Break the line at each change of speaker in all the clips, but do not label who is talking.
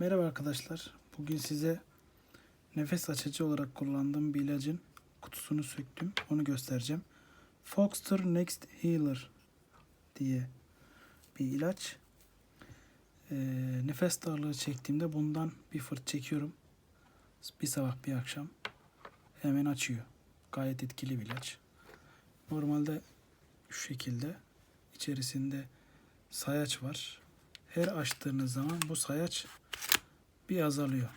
Merhaba arkadaşlar. Bugün size nefes açıcı olarak kullandığım bir ilacın kutusunu söktüm. Onu göstereceğim. Foxter Next Healer diye bir ilaç. Ee, nefes darlığı çektiğimde bundan bir fırt çekiyorum. Bir sabah bir akşam. Hemen açıyor. Gayet etkili bir ilaç. Normalde şu şekilde içerisinde sayaç var. Her açtığınız zaman bu sayaç bir azalıyor.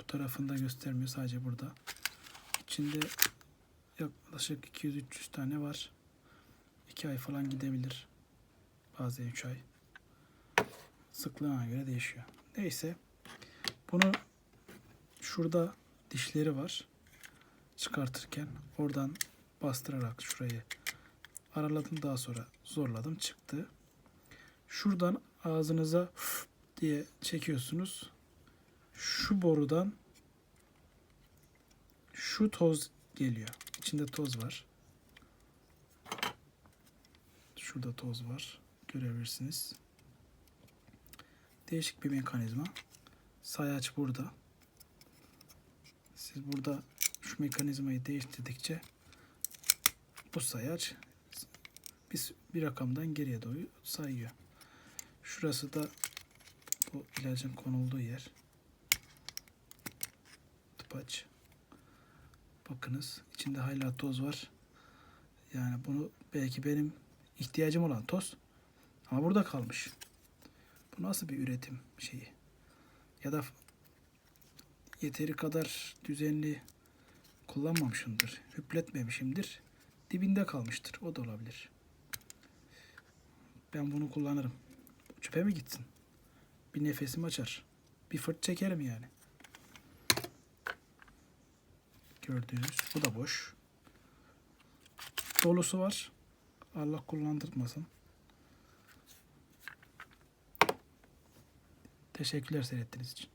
Bu tarafında göstermiyor sadece burada. İçinde yaklaşık 200-300 tane var. 2 ay falan gidebilir. Bazen 3 ay. Sıklığına göre değişiyor. Neyse. Bunu şurada dişleri var. Çıkartırken oradan bastırarak şurayı araladım daha sonra zorladım çıktı. Şuradan ağzınıza diye çekiyorsunuz. Şu borudan şu toz geliyor. İçinde toz var. Şurada toz var. Görebilirsiniz. Değişik bir mekanizma. Sayaç burada. Siz burada şu mekanizmayı değiştirdikçe bu sayaç bir, bir rakamdan geriye doğru sayıyor. Şurası da bu ilacın konulduğu yer. Tıpaç. Bakınız içinde hala toz var. Yani bunu belki benim ihtiyacım olan toz ama burada kalmış. Bu nasıl bir üretim şeyi? Ya da yeteri kadar düzenli kullanmamışımdır. Hüpletmemişimdir. Dibinde kalmıştır. O da olabilir. Ben bunu kullanırım. Çöpe mi gitsin? Bir nefesim açar. Bir fırt çekerim yani. Gördüğünüz bu da boş. Dolusu var. Allah kullandırmasın. Teşekkürler seyrettiğiniz için.